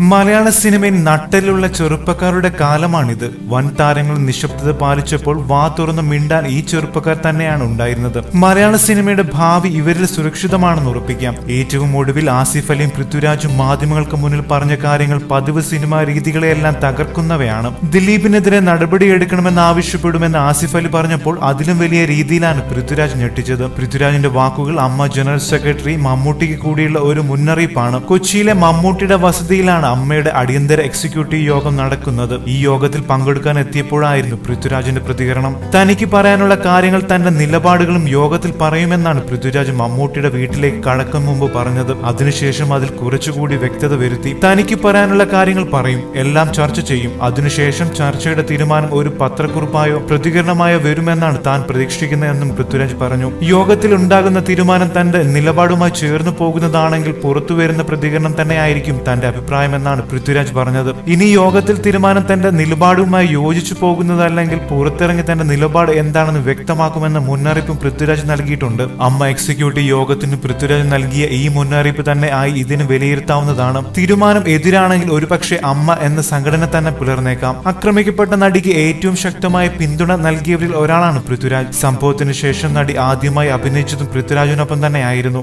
മലയാള സിനിമയിൽ നട്ടലുള്ള ചെറുപ്പക്കാരുടെ കാലമാണിത്. വൻ താരങ്ങൾ നിശബ്ദത പാലിച്ചപ്പോൾ വാ തുറന്ന് മിണ്ടാൻ ഈ ചെറുപ്പക്കാർ തന്നെയാണ് ഉണ്ടായിരുന്നത്. മലയാള സിനിമയുടെ ഭാവി ഇവരിൽ സുരക്ഷിതമാണെന്ന് ഉറപ്പിക്കാം. ഏറ്റവും ഒടുവിൽ ആസിഫ് അലിയും പൃഥ്വിരാജും മാധ്യമങ്ങൾക്ക് മുന്നിൽ പറഞ്ഞ കാര്യങ്ങൾ പതിവ് സിനിമാ രീതികളെയെല്ലാം തകർക്കുന്നവയാണ്. ദിലീപിനെതിരെ നടപടിയെടുക്കണമെന്ന് ആവശ്യപ്പെടുമെന്ന് ആസിഫ് അലി പറഞ്ഞപ്പോൾ അതിലും വലിയ രീതിയിലാണ് പൃഥ്വിരാജ് ഞെട്ടിച്ചത്. പൃഥ്വിരാജിന്റെ വാക്കുകൾ അമ്മ ജനറൽ സെക്രട്ടറി മമ്മൂട്ടിക്ക് കൂടിയുള്ള ഒരു മുന്നറിയിപ്പാണ്. കൊച്ചിയിലെ മമ്മൂട്ടിയുടെ വസതിയിലാണ് അമ്മയുടെ അടിയന്തര എക്സിക്യൂട്ടീവ് യോഗം നടക്കുന്നത് ഈ യോഗത്തിൽ പങ്കെടുക്കാൻ എത്തിയപ്പോഴായിരുന്നു പൃഥ്വിരാജിന്റെ പ്രതികരണം. തനിക്ക് പറയാനുള്ള കാര്യങ്ങൾ തന്റെ നിലപാടുകളും യോഗത്തിൽ പറയുമെന്നാണ് പൃഥ്വിരാജ് മമ്മൂട്ടിയുടെ വീട്ടിലേക്ക് കടക്കും മുമ്പ് പറഞ്ഞത്. അതിനുശേഷം അതിൽ കുറച്ചുകൂടി വ്യക്തത വരുത്തി. തനിക്ക് പറയാനുള്ള കാര്യങ്ങൾ പറയും എല്ലാം ചർച്ച ചെയ്യും. അതിനുശേഷം ചർച്ചയുടെ തീരുമാനം ഒരു പത്രക്കുറിപ്പായോ പ്രതികരണമായോ വരുമെന്നാണ് താൻ പ്രതീക്ഷിക്കുന്നതെന്നും പൃഥ്വിരാജ് പറഞ്ഞു. യോഗത്തിൽ ഉണ്ടാകുന്ന തീരുമാനം തന്റെ നിലപാടുമായി ചേർന്നു പോകുന്നതാണെങ്കിൽ പുറത്തു വരുന്ന പ്രതികരണം തന്നെയായിരിക്കും തന്റെ അഭിപ്രായമെന്നാണ് പൃഥ്വിരാജ് പറഞ്ഞത്. ഇനി യോഗത്തിൽ തീരുമാനം തന്റെ നിലപാടുമായി യോജിച്ചു പോകുന്നതല്ലെങ്കിൽ പുറത്തിറങ്ങി തന്റെ നിലപാട് എന്താണെന്ന് വ്യക്തമാക്കുമെന്ന മുന്നറിയിപ്പും പൃഥ്വിരാജ് നൽകിയിട്ടുണ്ട്. അമ്മ എക്സിക്യൂട്ടീവ് യോഗത്തിന് പൃഥ്വിരാജ് നൽകിയ ഈ മുന്നറിയിപ്പ് തന്നെ ആയി ഇതിന് വിലയിരുത്താവുന്നതാണ്. തീരുമാനം എതിരാണെങ്കിൽ ഒരുപക്ഷെ അമ്മ എന്ന സംഘടന തന്നെ പുലർന്നേക്കാം. ആക്രമിക്കപ്പെട്ട നടിക്ക് ഏറ്റവും ശക്തമായ പിന്തുണ നൽകിയവരിൽ ഒരാളാണ് പൃഥ്വിരാജ്. സംഭവത്തിന് ശേഷം നടി ആദ്യമായി അഭിനയിച്ചതും പൃഥ്വിരാജിനൊപ്പം തന്നെയായിരുന്നു